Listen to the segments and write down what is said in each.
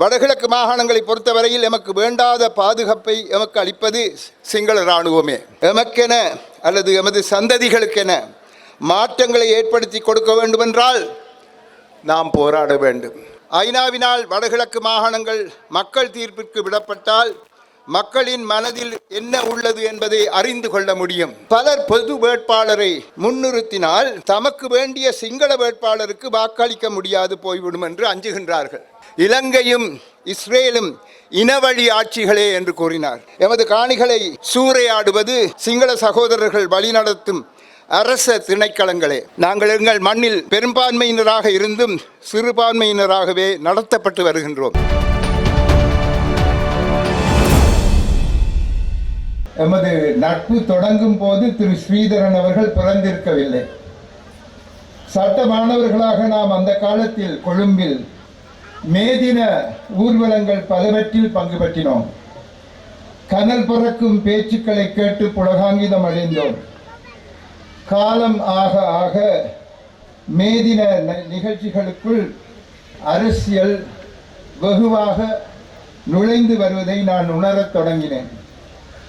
வடகிழக்கு மாகாணங்களை பொறுத்தவரையில் எமக்கு வேண்டாத பாதுகாப்பை எமக்கு அளிப்பது சிங்கள இராணுவமே. எமக்கென அல்லது எமது சந்ததிகளுக்கென மாற்றங்களை ஏற்படுத்தி கொடுக்க வேண்டுமென்றால் நாம் போராட வேண்டும். ஐநாவினால் வடகிழக்கு மாகாணங்கள் மக்கள் தீர்ப்பிற்கு விடப்பட்டால் மக்களின் மனதில் என்ன உள்ளது என்பதை அறிந்து கொள்ள முடியும். பலர் பொது வேட்பாளரை முன்னிறுத்தினால் தமக்கு வேண்டிய சிங்கள வேட்பாளருக்கு வாக்களிக்க முடியாது போய்விடும் என்று அஞ்சுகின்றார்கள். இலங்கையும் இஸ்ரேலும் இனவழி ஆட்சிகளே என்று கூறினார். எமது காணிகளை சூறையாடுவது சிங்கள சகோதரர்கள் வழிநடத்தும் அரச திணைக்களங்களே. நாங்கள் எங்கள் மண்ணில் பெரும்பான்மையினராக இருந்தும் சிறுபான்மையினராகவே நடத்தப்பட்டு வருகின்றோம். எமது நட்பு தொடங்கும் போது திரு ஸ்ரீதரன் அவர்கள் பிறந்திருக்கவில்லை. சட்ட மாணவர்களாக நாம் அந்த காலத்தில் கொழும்பில் மேதின ஊர்வலங்கள் பலவற்றில் பங்கு பற்றினோம். கனல் பிறக்கும் பேச்சுக்களை கேட்டு புலகாங்கிதம் அடைந்தோம் காலம் ஆக ஆக மேதின நிகழ்ச்சிகளுக்குள் அரசியல் வெகுவாக நுழைந்து வருவதை நான் உணரத் தொடங்கினேன்.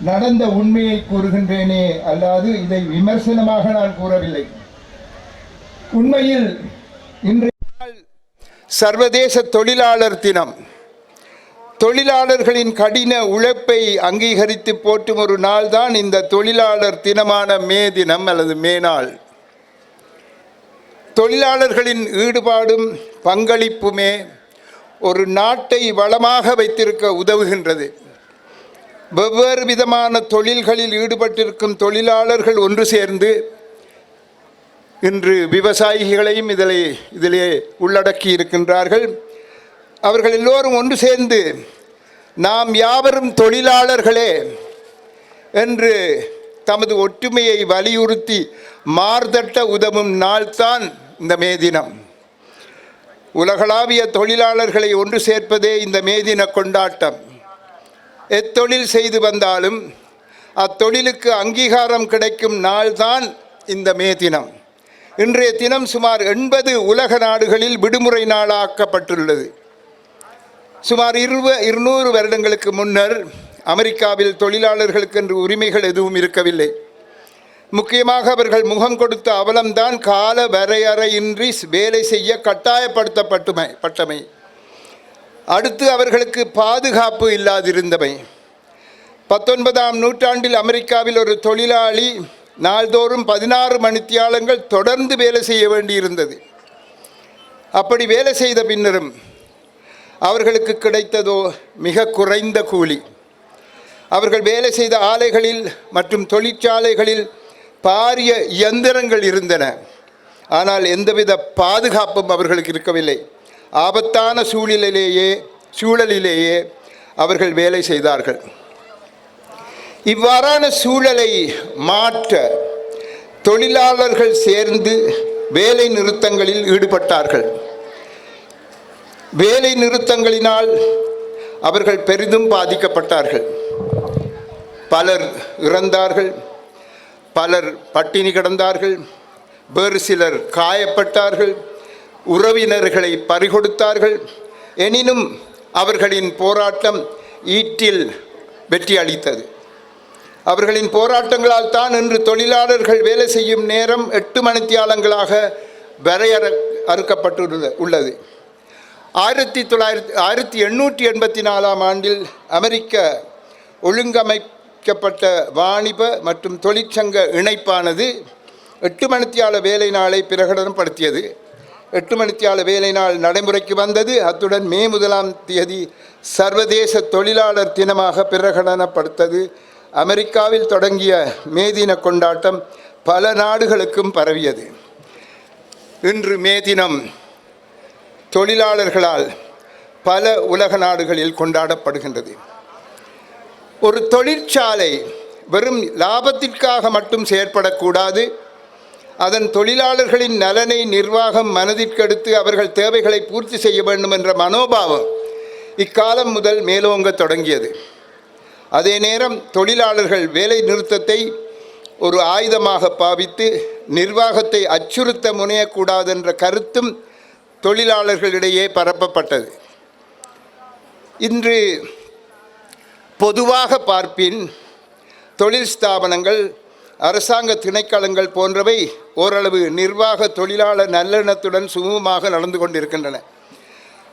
நடந்த உண்மையை கூறுகின்றேனே அல்லாது இதை விமர்சனமாக நான் கூறவில்லை. உண்மையில் இன்றைய நாள் சர்வதேச தொழிலாளர் தினம். தொழிலாளர்களின் கடின உழைப்பை அங்கீகரித்து போற்றும் ஒரு நாள் தான் இந்த தொழிலாளர் தினமான மே தினம் அல்லது மே நாள். தொழிலாளர்களின் ஈடுபாடும் பங்களிப்புமே ஒரு நாட்டை வளமாக வைத்திருக்க உதவுகின்றது. வெவ்வேறு விதமான தொழில்களில் ஈடுபட்டிருக்கும் தொழிலாளர்கள் ஒன்று சேர்ந்து இன்று விவசாயிகளையும் இதிலே இதிலே உள்ளடக்கி இருக்கின்றார்கள். அவர்கள் எல்லோரும் ஒன்று சேர்ந்து நாம் யாவரும் தொழிலாளர்களே என்று தமது ஒற்றுமையை வலியுறுத்தி மார்தட்ட உதவும் நாள்தான் இந்த மே தினம். உலகளாவிய தொழிலாளர்களை ஒன்று சேர்ப்பதே இந்த மே தின கொண்டாட்டம். எத்தொழில் செய்து வந்தாலும் அத்தொழிலுக்கு அங்கீகாரம் கிடைக்கும் நாள்தான் இந்த மே தினம். இன்றைய தினம் சுமார் எண்பது உலக நாடுகளில் விடுமுறை நாளாக்கப்பட்டுள்ளது. சுமார் இருவ இருநூறு வருடங்களுக்கு முன்னர் அமெரிக்காவில் தொழிலாளர்களுக்கு என்று உரிமைகள் எதுவும் இருக்கவில்லை. முக்கியமாக அவர்கள் முகம் கொடுத்த அவலம்தான் கால வரையறையின்றி வேலை செய்ய கட்டாயப்படுத்தப்பட்டுமை பட்டமை. அடுத்து அவர்களுக்கு பாதுகாப்பு இல்லாதிருந்தமை. பத்தொன்பதாம் நூற்றாண்டில் அமெரிக்காவில் ஒரு தொழிலாளி நாள்தோறும் பதினாறு மணித்தியாலங்கள் தொடர்ந்து வேலை செய்ய வேண்டியிருந்தது. அப்படி வேலை செய்த பின்னரும் அவர்களுக்கு கிடைத்ததோ மிக குறைந்த கூலி. அவர்கள் வேலை செய்த ஆலைகளில் மற்றும் தொழிற்சாலைகளில் பாரிய இயந்திரங்கள் இருந்தன. ஆனால் எந்தவித பாதுகாப்பும் அவர்களுக்கு இருக்கவில்லை. ஆபத்தான சூழலிலேயே சூழலிலேயே அவர்கள் வேலை செய்தார்கள். இவ்வாறான சூழலை மாற்ற தொழிலாளர்கள் சேர்ந்து வேலை நிறுத்தங்களில் ஈடுபட்டார்கள். வேலை நிறுத்தங்களினால் அவர்கள் பெரிதும் பாதிக்கப்பட்டார்கள். பலர் இறந்தார்கள் பலர் பட்டினி கிடந்தார்கள் வேறு சிலர் காயப்பட்டார்கள் உறவினர்களை பறிகொடுத்தார்கள். எனினும் அவர்களின் போராட்டம் ஈட்டில் வெற்றி அளித்தது. அவர்களின் போராட்டங்களால் தான் இன்று தொழிலாளர்கள் வேலை செய்யும் நேரம் எட்டு மணித்தியாலங்களாக வரையற அறுக்கப்பட்டுள்ளது உள்ளது. ஆயிரத்தி தொள்ளாயிரத்தி ஆயிரத்தி எண்ணூற்றி எண்பத்தி நாலாம் ஆண்டில் அமெரிக்க ஒழுங்கமைக்கப்பட்ட வாணிப மற்றும் தொழிற்சங்க இணைப்பானது எட்டு மணித்தியால வேலை நாளை பிரகடனப்படுத்தியது. எட்டு மணித்தியால வேலை நாள் நடைமுறைக்கு வந்தது. அத்துடன் மே முதலாம் தேதி சர்வதேச தொழிலாளர் தினமாக பிரகடனப்படுத்தது. அமெரிக்காவில் தொடங்கிய மே தின கொண்டாட்டம் பல நாடுகளுக்கும் பரவியது. இன்று மே தினம் தொழிலாளர்களால் பல உலக நாடுகளில் கொண்டாடப்படுகின்றது. ஒரு தொழிற்சாலை வெறும் லாபத்திற்காக மட்டும் செயற்படக்கூடாது. அதன் தொழிலாளர்களின் நலனை நிர்வாகம் மனதிற்கெடுத்து அவர்கள் தேவைகளை பூர்த்தி செய்ய வேண்டும் என்ற மனோபாவம் இக்காலம் முதல் மேலோங்க தொடங்கியது. அதே நேரம் தொழிலாளர்கள் வேலை நிறுத்தத்தை ஒரு ஆயுதமாக பாவித்து நிர்வாகத்தை அச்சுறுத்த முனையக்கூடாதென்ற கருத்தும் தொழிலாளர்களிடையே பரப்பப்பட்டது. இன்று பொதுவாக பார்ப்பின் தொழில் ஸ்தாபனங்கள் அரசாங்க திணைக்களங்கள் போன்றவை ஓரளவு நிர்வாக தொழிலாளர் நல்லெண்ணத்துடன் சுமூகமாக நடந்து கொண்டிருக்கின்றன.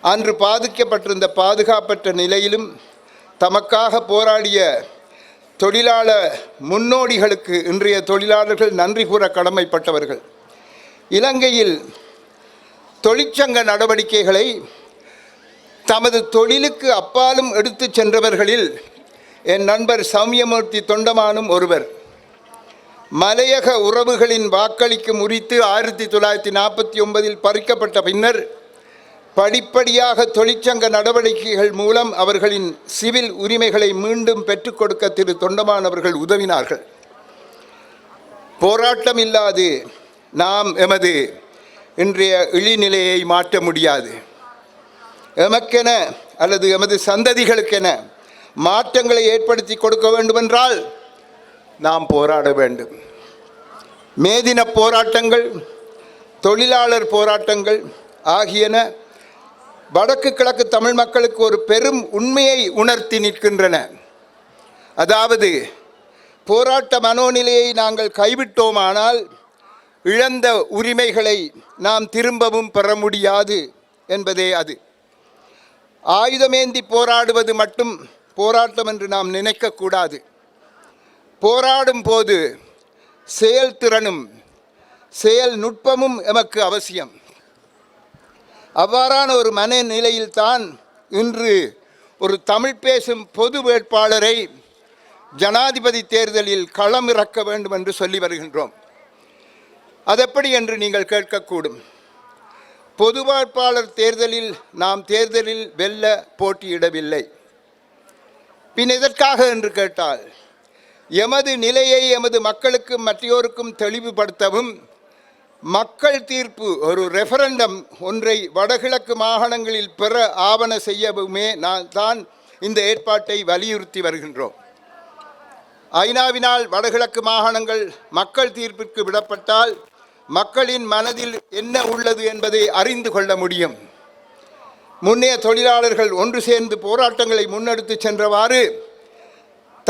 அன்று பாதிக்கப்பட்டிருந்த பாதுகாப்பற்ற நிலையிலும் தமக்காக போராடிய தொழிலாளர் முன்னோடிகளுக்கு இன்றைய தொழிலாளர்கள் நன்றி கூற கடமைப்பட்டவர்கள். இலங்கையில் தொழிற்சங்க நடவடிக்கைகளை தமது தொழிலுக்கு அப்பாலும் எடுத்துச் சென்றவர்களில் என் நண்பர் சௌமியமூர்த்தி தொண்டமானும் ஒருவர். மலையக உறவுகளின் வாக்களிக்கும் முறித்து ஆயிரத்தி தொள்ளாயிரத்தி நாற்பத்தி ஒன்பதில் பறிக்கப்பட்ட பின்னர் படிப்படியாக தொழிற்சங்க நடவடிக்கைகள் மூலம் அவர்களின் சிவில் உரிமைகளை மீண்டும் பெற்றுக் கொடுக்க திரு தொண்டமான் அவர்கள் உதவினார்கள். போராட்டம் இல்லாது நாம் எமது இன்றைய இழிநிலையை மாற்ற முடியாது. எமக்கென அல்லது எமது சந்ததிகளுக்கென மாற்றங்களை ஏற்படுத்தி கொடுக்க வேண்டுமென்றால் நாம் போராட வேண்டும். மேதின போராட்டங்கள் தொழிலாளர் போராட்டங்கள் ஆகியன வடக்கு கிழக்கு தமிழ் மக்களுக்கு ஒரு பெரும் உண்மையை உணர்த்தி நிற்கின்றன. அதாவது போராட்ட மனோநிலையை நாங்கள் கைவிட்டோமானால் இழந்த உரிமைகளை நாம் திரும்பவும் பெற முடியாது என்பதே அது. ஆயுதமேந்தி போராடுவது மட்டும் போராட்டம் என்று நாம் நினைக்கக்கூடாது போராடும் போது செயல்திறனும் செயல் நுட்பமும் எமக்கு அவசியம். அவ்வாறான ஒரு மனநிலையில்தான் இன்று ஒரு தமிழ் பேசும் பொது வேட்பாளரை ஜனாதிபதி தேர்தலில் களமிறக்க வேண்டும் என்று சொல்லி வருகின்றோம். அதெப்படி என்று நீங்கள் கேட்கக்கூடும். பொது வேட்பாளர் தேர்தலில் நாம் தேர்தலில் வெல்ல போட்டியிடவில்லை. பின் எதற்காக என்று கேட்டால் எமது நிலையை எமது மக்களுக்கும் மற்றையோருக்கும் தெளிவுபடுத்தவும் மக்கள் தீர்ப்பு ஒரு ரெஃபரண்டம் ஒன்றை வடகிழக்கு மாகாணங்களில் பெற ஆவண செய்யவுமே நான் தான் இந்த ஏற்பாட்டை வலியுறுத்தி வருகின்றோம். ஐநாவினால் வடகிழக்கு மாகாணங்கள் மக்கள் தீர்ப்பிற்கு விடப்பட்டால் மக்களின் மனதில் என்ன உள்ளது என்பதை அறிந்து கொள்ள முடியும். முன்னைய தொழிலாளர்கள் ஒன்று சேர்ந்து போராட்டங்களை முன்னெடுத்து சென்றவாறு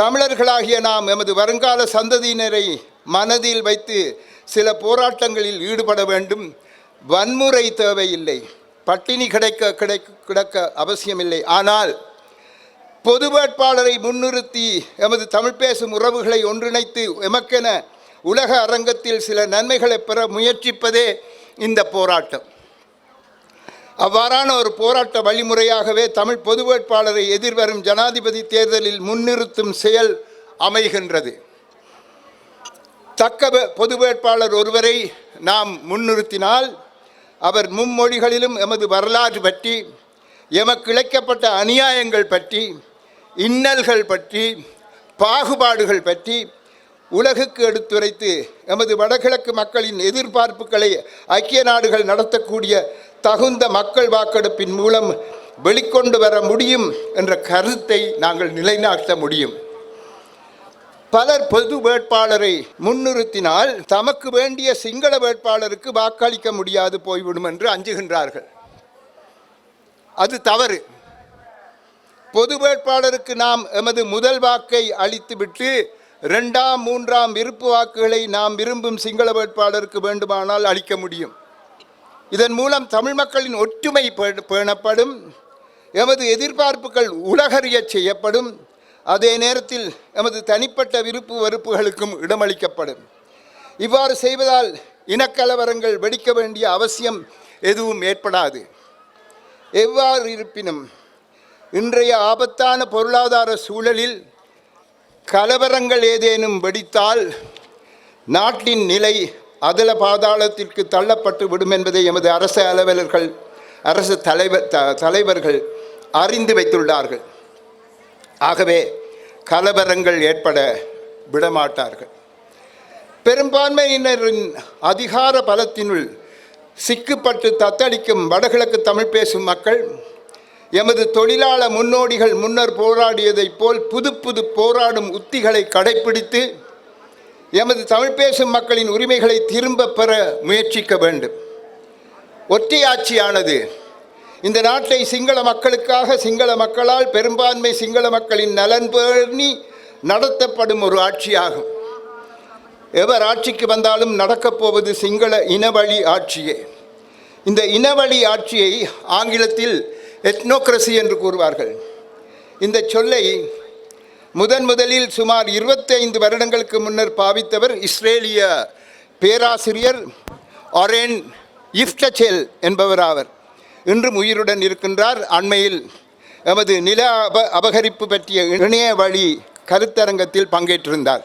தமிழர்களாகிய நாம் எமது வருங்கால சந்ததியினரை மனதில் வைத்து சில போராட்டங்களில் ஈடுபட வேண்டும். வன்முறை தேவையில்லை. பட்டினி கிடைக்க கிடை கிடக்க அவசியமில்லை. ஆனால் பொது வேட்பாளரை முன்னிறுத்தி எமது தமிழ் பேசும் உறவுகளை ஒன்றிணைத்து எமக்கென உலக அரங்கத்தில் சில நன்மைகளை பெற முயற்சிப்பதே இந்த போராட்டம். அவ்வாறான ஒரு போராட்ட வழிமுறையாகவே தமிழ் பொது வேட்பாளரை எதிர்வரும் ஜனாதிபதி தேர்தலில் முன்னிறுத்தும் செயல் அமைகின்றது. தக்க பொது வேட்பாளர் ஒருவரை நாம் முன்னிறுத்தினால் அவர் மும்மொழிகளிலும் எமது வரலாறு பற்றி எமக்கு இழைக்கப்பட்ட அநியாயங்கள் பற்றி இன்னல்கள் பற்றி பாகுபாடுகள் பற்றி உலகுக்கு எடுத்துரைத்து எமது வடகிழக்கு மக்களின் எதிர்பார்ப்புகளை ஐக்கிய நாடுகள் நடத்தக்கூடிய தகுந்த மக்கள் வாக்கெடுப்பின் மூலம் வெளிக்கொண்டு வர முடியும் என்ற கருத்தை நாங்கள் நிலைநாட்ட முடியும். பலர் பொது வேட்பாளரை முன்னிறுத்தினால் தமக்கு வேண்டிய சிங்கள வேட்பாளருக்கு வாக்களிக்க முடியாது போய்விடும் என்று அஞ்சுகின்றார்கள். அது தவறு. பொது வேட்பாளருக்கு நாம் எமது முதல் வாக்கை அளித்துவிட்டு இரண்டாம் மூன்றாம் விருப்பு வாக்குகளை நாம் விரும்பும் சிங்கள வேட்பாளருக்கு வேண்டுமானால் அளிக்க முடியும். இதன் மூலம் தமிழ் மக்களின் ஒற்றுமை பேணப்படும் எமது எதிர்பார்ப்புகள் உலகறிய செய்யப்படும் அதே நேரத்தில் எமது தனிப்பட்ட விருப்பு வெறுப்புகளுக்கும் இடமளிக்கப்படும். இவ்வாறு செய்வதால் இனக்கலவரங்கள் வெடிக்க வேண்டிய அவசியம் எதுவும் ஏற்படாது. எவ்வாறு இருப்பினும் இன்றைய ஆபத்தான பொருளாதார சூழலில் கலவரங்கள் ஏதேனும் வெடித்தால் நாட்டின் நிலை அதில் பாதாளத்திற்கு தள்ளப்பட்டு விடும் என்பதை எமது அரசு அலுவலர்கள் அரசு தலைவர் த தலைவர்கள் அறிந்து வைத்துள்ளார்கள். ஆகவே கலவரங்கள் ஏற்பட விடமாட்டார்கள். பெரும்பான்மையினரின் அதிகார பலத்தினுள் சிக்குப்பட்டு தத்தளிக்கும் வடகிழக்கு தமிழ் பேசும் மக்கள் எமது தொழிலாள முன்னோடிகள் முன்னர் போராடியதைப் போல் புது புது போராடும் உத்திகளை கடைப்பிடித்து எமது தமிழ் பேசும் மக்களின் உரிமைகளை திரும்ப பெற முயற்சிக்க வேண்டும். ஒற்றையாட்சியானது இந்த நாட்டை சிங்கள மக்களுக்காக சிங்கள மக்களால் பெரும்பான்மை சிங்கள மக்களின் நலன் பேணி நடத்தப்படும் ஒரு ஆட்சியாகும். எவர் ஆட்சிக்கு வந்தாலும் நடக்கப் போவது சிங்கள இனவழி ஆட்சியே. இந்த இனவழி ஆட்சியை ஆங்கிலத்தில் எத்னோக்ரசி என்று கூறுவார்கள். இந்த சொல்லை முதன் முதலில் சுமார் 25 வருடங்களுக்கு முன்னர் பாவித்தவர் இஸ்ரேலிய பேராசிரியர் ஒரேன் இஃப்டச்செல் என்பவர் ஆவர் இன்றும் உயிருடன் இருக்கின்றார். அண்மையில் எமது நில அப அபகரிப்பு பற்றிய இணைய வழி கருத்தரங்கத்தில் பங்கேற்றிருந்தார்.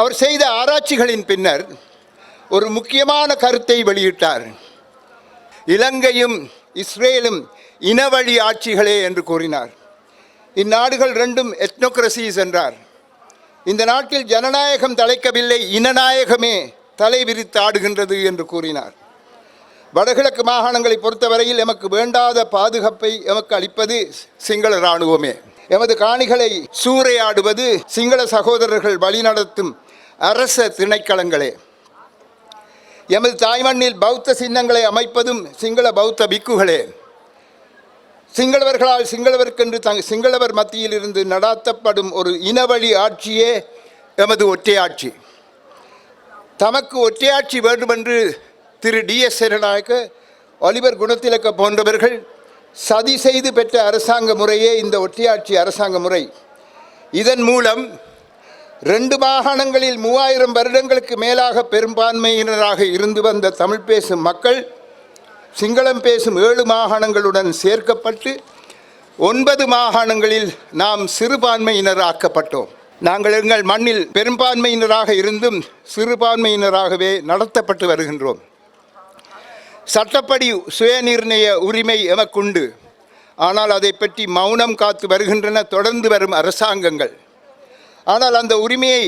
அவர் செய்த ஆராய்ச்சிகளின் பின்னர் ஒரு முக்கியமான கருத்தை வெளியிட்டார். இலங்கையும் இஸ்ரேலும் இனவழி ஆட்சிகளே என்று கூறினார். இந்நாடுகள் ரெண்டும் எத்னோக்ரசிஸ் என்றார். இந்த நாட்டில் ஜனநாயகம் தலைக்கவில்லை இனநாயகமே தலை விரித்து ஆடுகின்றது என்று கூறினார். வடகிழக்கு மாகாணங்களை பொறுத்தவரையில் எமக்கு வேண்டாத பாதுகாப்பை எமக்கு அளிப்பது சிங்கள இராணுவமே. எமது காணிகளை சூறையாடுவது சிங்கள சகோதரர்கள் வழிநடத்தும் அரச திணைக்களங்களே. எமது தாய்மண்ணில் பௌத்த சின்னங்களை அமைப்பதும் சிங்கள பௌத்த பிக்குகளே. சிங்களவர்களால் சிங்களவர்க்கென்று தங் சிங்களவர் மத்தியில் இருந்து நடாத்தப்படும் ஒரு இனவழி ஆட்சியே எமது ஒற்றையாட்சி தமக்கு ஒற்றையாட்சி வேண்டுமென்று Thiru D S Senanayake Oliver Goonetilleke போன்றவர்கள் சதி செய்து பெற்ற அரசாங்க முறையே இந்த ஒற்றையாட்சி அரசாங்க முறை. இதன் மூலம் ரெண்டு மாகாணங்களில் மூவாயிரம் வருடங்களுக்கு மேலாக பெரும்பான்மையினராக இருந்து வந்த தமிழ் பேசும் மக்கள் சிங்களம் பேசும் ஏழு மாகாணங்களுடன் சேர்க்கப்பட்டு ஒன்பது மாகாணங்களில் நாம் சிறுபான்மையினர் ஆக்கப்பட்டோம் நாங்கள் எங்கள் மண்ணில் பெரும்பான்மையினராக இருந்தும் சிறுபான்மையினராகவே நடத்தப்பட்டு வருகின்றோம். சட்டப்படி சுயநிர்ணய உரிமை எமக்குண்டு. ஆனால் அதை பற்றி மௌனம் காத்து வருகின்றன தொடர்ந்து வரும் அரசாங்கங்கள். ஆனால் அந்த உரிமையை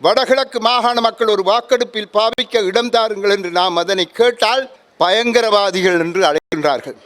வடகிழக்கு மாகாண மக்கள் ஒரு வாக்கெடுப்பில் பாவிக்க இடம் தாருங்கள் என்று நாம் அதனை கேட்டால் பயங்கரவாதிகள் என்று அழைக்கின்றார்கள்.